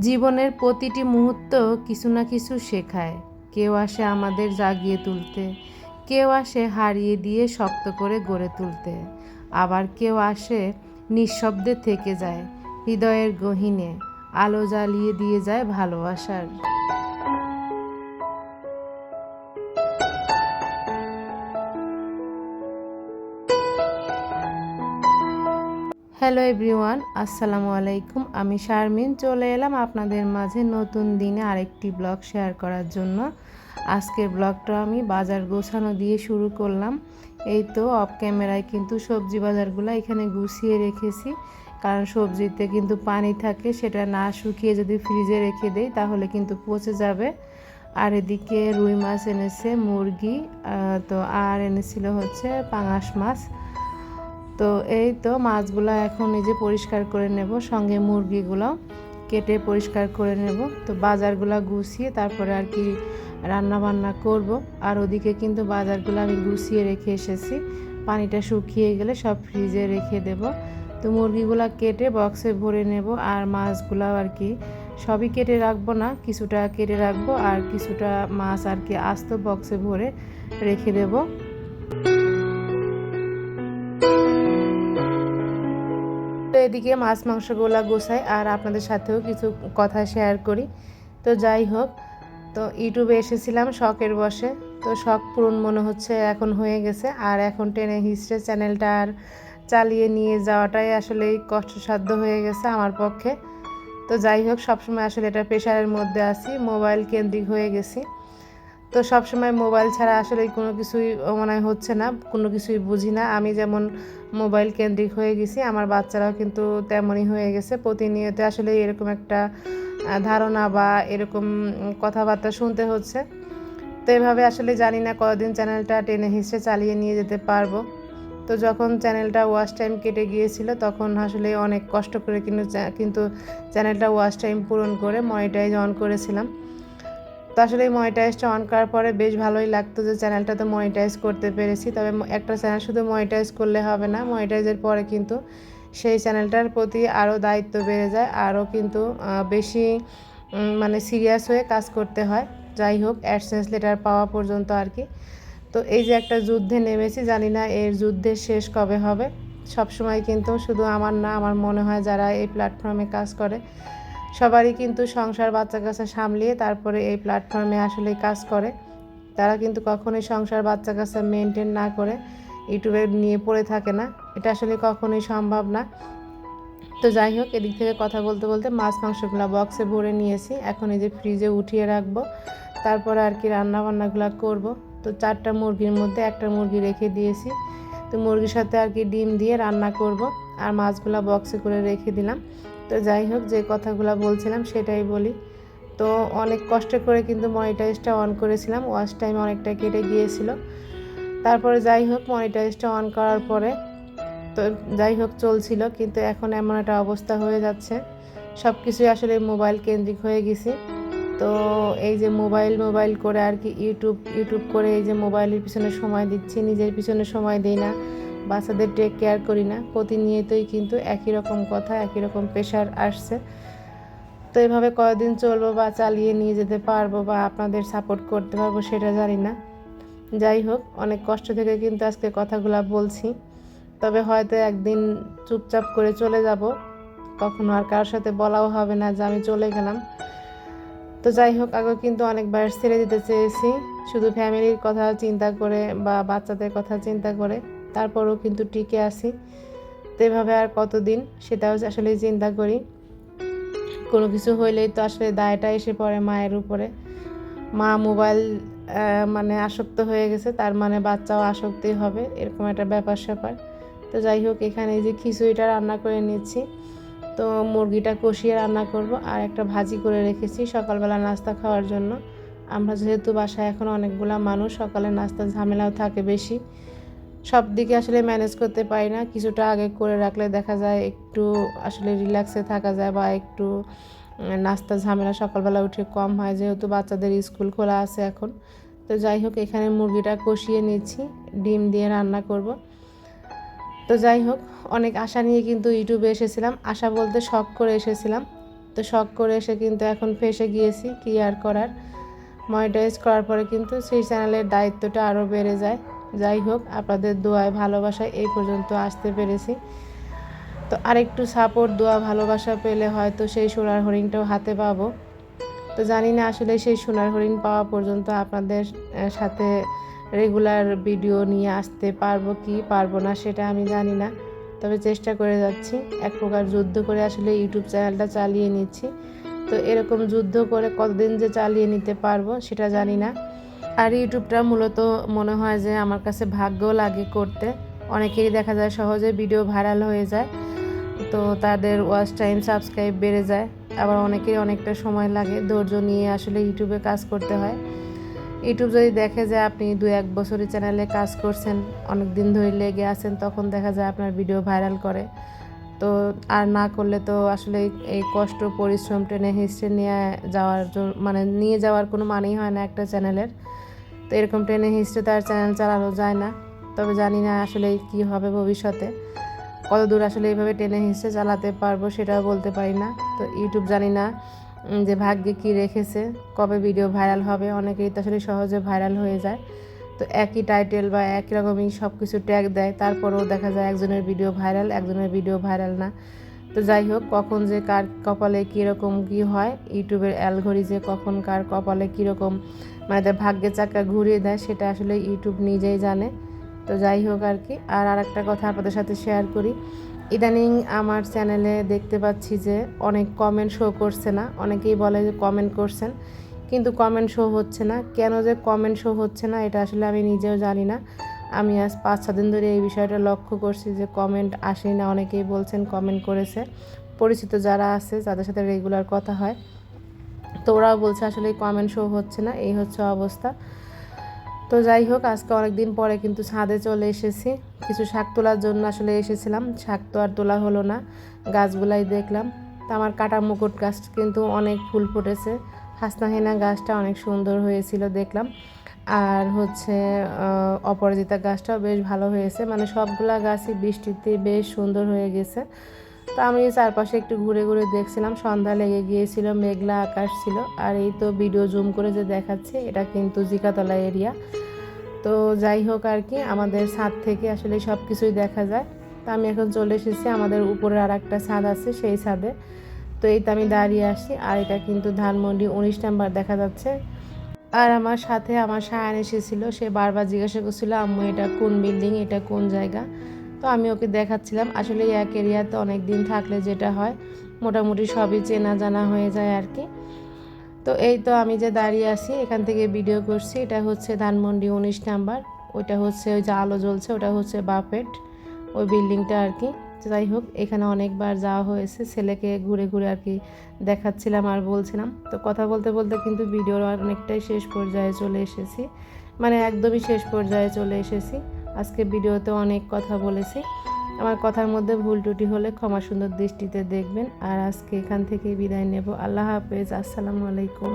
জীবনের প্রতিটি মুহূর্ত কিছু না কিছু শেখায়। কেউ আসে আমাদের জাগিয়ে তুলতে, কেউ আসে হারিয়ে দিয়ে শক্ত করে গড়ে তুলতে। আবার কেউ আসে নিঃশব্দে থেকে যায়, হৃদয়ের গহীনে, আলো জ্বালিয়ে দিয়ে যায় ভালোবাসার। হ্যালো এভরিওয়ান আসসালামু আলাইকুম। আমি শারমিন, চলে এলাম আপনাদের মাঝে নতুন দিনে আরেকটি ব্লগ শেয়ার করার জন্য। আজকের ব্লগটা আমি বাজার গোছানো দিয়ে শুরু করলাম। এই তো অফ ক্যামেরায় কিন্তু সবজি বাজারগুলো এখানে গুছিয়ে রেখেছি। কারণ সবজিতে কিন্তু পানি থাকে, সেটা না শুকিয়ে যদি ফ্রিজে রেখে দেই, তাহলে কিন্তু পচে যাবে। আর এদিকে রুই মাছ এনেছে, মুরগি তো আর এনেছিল হচ্ছে পাঙাশ মাছ। তো এই তো মাছগুলো এখন এই যে পরিষ্কার করে নেব, সঙ্গে মুরগিগুলো কেটে পরিষ্কার করে নেব। তো বাজারগুলো গুছিয়ে তারপরে আর কি রান্না বান্না করব। আর ওদিকে কিন্তু বাজারগুলো আমি গুছিয়ে রেখে এসেছি। পানিটা শুকিয়ে গেলে সব ফ্রিজে রেখে দেব। তো মুরগিগুলো কেটে বক্সে ভরে নেব আর মাছগুলো আর কি সবই কেটে রাখব না, কিছুটা কেটে রাখব আর কিছুটা মাছ আর কি আস্ত বক্সে ভরে রেখে দেবো। এদিকে মাছ, মাংসগুলা গোছাই আর আপনাদের সাথেও কিছু কথা শেয়ার করি। তো যাই হোক, তো ইউটিউবে এসেছিলাম, শখের বসে। তো শখ পূরণ মনে হচ্ছে এখন হয়ে গেছে। আর এখন টেনে হিস্ট্রি চ্যানেলটা আর চালিয়ে নিয়ে যাওয়াটাই আসলে কষ্টসাধ্য হয়ে গেছে আমার পক্ষে। তো যাই হোক, সবসময় আসলে এটা প্রেশারের মধ্যে আছি মোবাইল কেন্দ্রিক হয়ে গেছি। তো সবসময় মোবাইল ছাড়া আসলে কোনো কিছুই মনে হচ্ছে না, কোনো কিছুই বুঝি না। আমি যেমন মোবাইল কেন্দ্রিক হয়ে গেছি, আমার বাচ্চারাও কিন্তু তেমনই হয়ে গেছে। প্রতিনিয়ত আসলে এরকম একটা ধারণা বা এরকম কথাবার্তা শুনতে হচ্ছে। তো এভাবে আসলে জানি না কতদিন চ্যানেলটা টেনে হিসেবে চালিয়ে নিয়ে যেতে পারব। তো যখন চ্যানেলটা ওয়াশ টাইম কেটে গিয়েছিল, তখন আসলে অনেক কষ্ট করে কিন্তু কিন্তু চ্যানেলটা ওয়াশ টাইম পূরণ করে মনিটাইজ অন করেছিলাম। আসলে মনিটাইজটা অন করার পরে বেশ ভালোই লাগতো যে চ্যানেলটা তো মনিটাইজ করতে পেরেছি। তবে একটা চ্যানেল শুধু মনিটাইজ করলে হবে না মনিটাইজের পরে কিন্তু সেই চ্যানেলটার প্রতি আরও দায়িত্ব বেড়ে যায় আরও কিন্তু বেশি মানে সিরিয়াস হয়ে কাজ করতে হয়। যাই হোক অ্যাডসেন্স লেটার পাওয়া পর্যন্ত আর কি। তো এই যে একটা যুদ্ধে নেমেছি, জানি না এর যুদ্ধের শেষ কবে হবে। সব সময় কিন্তু শুধু আমার না, আমার মনে হয় যারা এই প্ল্যাটফর্মে কাজ করে সবারই কিন্তু সংসার বাচ্চা কাচ্চা সামলিয়ে তারপরে এই প্ল্যাটফর্মে আসলে কাজ করে। তারা কিন্তু কখনোই সংসার বাচ্চা কাচ্চা মেনটেন না করে ইউটিউবে নিয়ে পড়ে থাকে না। এটা আসলে কখনোই সম্ভব না। তো যাই হোক, এদিক থেকে কথা বলতে বলতে মাছ মাংসগুলো বক্সে ভরে নিয়েছি। এখন এই যে ফ্রিজে উঠিয়ে রাখব। তারপরে আর কি রান্না বান্নাগুলো করব। তো চারটা মুরগির মধ্যে একটা মুরগি রেখে দিয়েছি। তো মুরগির সাথে আর কি ডিম দিয়ে রান্না করব। আর মাছগুলো বক্সে করে রেখে দিলাম। তো যাই হোক, যে কথাগুলো বলছিলাম সেটাই বলি। তো অনেক কষ্ট করে কিন্তু মনিটাইজটা অন করেছিলাম ওয়াচ টাইম অনেকটা কেটে গিয়েছিল। তারপরে যাই হোক মনিটাইজটা অন করার পরে তো যাই হোক, চলছিল, কিন্তু এখন এমন একটা অবস্থা হয়ে যাচ্ছে। সব কিছুই আসলে মোবাইল কেন্দ্রিক হয়ে গেছি। তো এই যে মোবাইল মোবাইল করে আর কি ইউটিউব ইউটিউব করে এই যে মোবাইলের পিছনে সময় দিচ্ছি, নিজের পিছনে সময় দিই না। বাচ্চাদের টেক কেয়ার করি না। প্রতিনিয়তই কিন্তু একই রকম কথা, একই রকম প্রেশার আসছে। তো এভাবে কয়দিন চলবো বা চালিয়ে নিয়ে যেতে পারব বা আপনাদের সাপোর্ট করতে পারব সেটা জানি না। যাই হোক, অনেক কষ্ট থেকে কিন্তু আজকে কথাগুলো বলছি। তবে হয়তো একদিন চুপচাপ করে চলে যাব। কখনো আর কারোর সাথে বলাও হবে না যে আমি চলে গেলাম। তো যাই হোক আগে কিন্তু অনেকবার ছেড়ে দিতে চেয়েছি। শুধু ফ্যামিলির কথা চিন্তা করে বা বাচ্চাদের কথা চিন্তা করে। তারপরেও কিন্তু টিকে আসি তো এভাবে আর কতদিন সেটাও আসলে চিন্তা করি। কোনো কিছু হইলেই তো আসলে দায়টা এসে পড়ে মায়ের উপরে। মা মোবাইল মানে আসক্ত হয়ে গেছে, তার মানে বাচ্চাও আসক্তি হবে, এরকম একটা ব্যাপার স্যাপার। তো যাই হোক, এখানে যে খিচুড়িটা রান্না করে নিচ্ছি। তো মুরগিটা কষিয়ে রান্না করব আর একটা ভাজি করে রেখেছি সকালবেলা নাস্তা খাওয়ার জন্য। আমরা যেহেতু বাসায় এখন অনেকগুলা মানুষ, সকালে নাস্তার ঝামেলাও থাকে বেশি। সব দিকে আসলে ম্যানেজ করতে পারি না। কিছুটা আগে করে রাখলে দেখা যায় একটু আসলে রিল্যাক্সে থাকা যায় বা একটু নাস্তা ঝামেলা সকালবেলা উঠে কম হয় যেহেতু বাচ্চাদের স্কুল খোলা আছে এখন। তো যাই হোক, এখানে মুরগিটা কষিয়ে নিচ্ছি, ডিম দিয়ে রান্না করব। তো যাই হোক, অনেক আশা নিয়ে কিন্তু ইউটিউবে এসেছিলাম। আশা বলতে শখ করে এসেছিলাম। তো শখ করে এসে কিন্তু এখন ফেসে গিয়েছি, কি আর করার। মনিটাইজ করার পরে কিন্তু সেই চ্যানেলের দায়িত্বটা আরও বেড়ে যায়। যাই হোক, আপনাদের দোয়ায় ভালোবাসায় এই পর্যন্ত আসতে পেরেছি। তো আরেকটু সাপোর্ট দোয়া, ভালোবাসা পেলে হয়তো সেই সোনার হরিণটাও হাতে পাবো। তো জানি না আসলে সেই সোনার হরিণ পাওয়া পর্যন্ত আপনাদের সাথে রেগুলার ভিডিও নিয়ে আসতে পারব কি পারব না সেটা আমি জানি না। তবে চেষ্টা করে যাচ্ছি, এক প্রকার যুদ্ধ করে আসলে ইউটিউব চ্যানেলটা চালিয়ে নিচ্ছি। তো এরকম যুদ্ধ করে কতদিন যে চালিয়ে নিতে পারব সেটা জানি না। আর ইউটিউবটা মূলত মনে হয় যে আমার কাছে ভাগ্য লাগে করতে। অনেকেরই দেখা যায় সহজে ভিডিও ভাইরাল হয়ে যায়, তো তাদের ওয়াচ টাইম সাবস্ক্রাইব বেড়ে যায়। আবার অনেকের অনেকটা সময় লাগে ধৈর্য নিয়ে আসলে ইউটিউবে কাজ করতে হয়। ইউটিউব যদি দেখে যে আপনি দু এক বছরের চ্যানেলে কাজ করছেন অনেক দিন ধরে লেগে আছেন, তখন দেখা যায় আপনার ভিডিও ভাইরাল করে। তো আর না করলে তো আসলে এই- কষ্ট, পরিশ্রম, টেনে হিস্ট্রি নিয়ে যাওয়ার জন্য মানে নিয়ে যাওয়ার কোনো মানেই হয় না একটা চ্যানেলের। তো এরকম টেনে হিস্ট্রি তার চ্যানেল চালানো যায় না। তবে জানি না আসলে কি হবে ভবিষ্যতে। কত দূর আসলে এইভাবে টেনে হিসেবে চালাতে পারব সেটাও বলতে পারি না। তো ইউটিউব জানি না যে ভাগ্যে কি রেখেছে, কবে ভিডিও ভাইরাল হবে, অনেকেই তো আসলে সহজে ভাইরাল হয়ে যায়। তো একই টাইটেল বা একই রকমই সব কিছু ট্যাগ দেয়। তারপরেও দেখা যায় একজনের ভিডিও ভাইরাল একজনের ভিডিও ভাইরাল না। তো যাই হোক, কখন যে কার কপালে কীরকম কী হয়, ইউটিউবের অ্যালঘড়ি যে কখন কার কপালে কীরকম মানে তার ভাগ্যের চাকা ঘুরিয়ে দেয়, সেটা আসলে ইউটিউব নিজেই জানে। তো যাই হোক আর কি, আর আরেকটা কথা আপনাদের সাথে শেয়ার করি। ইদানিং আমার চ্যানেলে দেখতে পাচ্ছি যে অনেক কমেন্ট শো করছে না। অনেকেই বলে যে কমেন্ট করছেন। কিন্তু কমেন্ট শো হচ্ছে না। কেন যে কমেন্ট শো হচ্ছে না, এটা আসলে আমি নিজেও জানি না। আমি আজ পাঁচ ছ দিন ধরে এই বিষয়টা লক্ষ্য করছি যে কমেন্ট আসেই না, অনেকেই বলছেন কমেন্ট করেছে। পরিচিত যারা আছে, যাদের সাথে রেগুলার কথা হয়, তো ওরাও বলছে আসলে কমেন্ট শো হচ্ছে না, এই হচ্ছে অবস্থা। তো যাই হোক, আজকে অনেক দিন পরে কিন্তু ছাদে চলে এসেছি। কিছু শাক তোলার জন্য আসলে এসেছিলাম। শাক তো আর তোলা হলো না, গাছগুলাই দেখলাম। তো আমার কাটা মুকুট গাছ কিন্তু অনেক ফুল ফুটেছে। হাসনাহেনা গাছটা অনেক সুন্দর হয়েছিল দেখলাম। আর হচ্ছে অপরাজিতা গাছটাও বেশ ভালো হয়েছে। মানে সবগুলা গাছই বৃষ্টিতে বেশ সুন্দর হয়ে গেছে। তো আমি চারপাশে একটু ঘুরে ঘুরে দেখছিলাম। সন্ধ্যা লেগে গিয়েছিল, মেঘলা আকাশ ছিল। আর এই তো ভিডিও জুম করে যে দেখাচ্ছে, এটা কিন্তু জিকাতলা এরিয়া তো যাই হোক আর কি, আমাদের ছাদ থেকে আসলে সব কিছুই দেখা যায়। তো আমি এখন চলে এসেছি আমাদের উপরে আর একটা ছাদ আছে, সেই ছাদে। তো এই তো আমি দাঁড়িয়ে আসি আর এটা কিন্তু ধানমন্ডি উনিশ নাম্বার দেখা যাচ্ছে। আর আমার সাথে আমার সায়ান এসেছিল, সে বারবার জিজ্ঞাসা করছিল, আম্মু, এটা কোন বিল্ডিং এটা কোন জায়গা? তো আমি ওকে দেখাচ্ছিলাম। আসলে এক এরিয়াতে অনেক দিন থাকলে যেটা হয়, মোটামুটি সবই চেনা জানা হয়ে যায় আর কি। তো এই তো আমি যে দাঁড়িয়ে আছি, এখান থেকে ভিডিও করছি। এটা হচ্ছে ধানমন্ডি উনিশ নাম্বার। ওইটা হচ্ছে ওই যে আলো জ্বলছে, ওটা হচ্ছে বাপেট ওই বিল্ডিংটা আর কি। যাই হোক, এখানে অনেকবার যাওয়া হয়েছে। ছেলেকে ঘুরে ঘুরে আর কি দেখাচ্ছিলাম আর বলছিলাম। তো কথা বলতে বলতে কিন্তু ভিডিওর অনেকটাই শেষ পর্যায়ে চলে এসেছি। মানে একদমই শেষ পর্যায়ে চলে এসেছি। আজকে ভিডিওতে অনেক কথা বলেছি। আমার কথার মধ্যে ভুল ত্রুটি হলে ক্ষমা সুন্দর দৃষ্টিতে দেখবেন। আর আজকে এখান থেকে বিদায় নেব। আল্লাহ হাফেজ। আসসালামু আলাইকুম।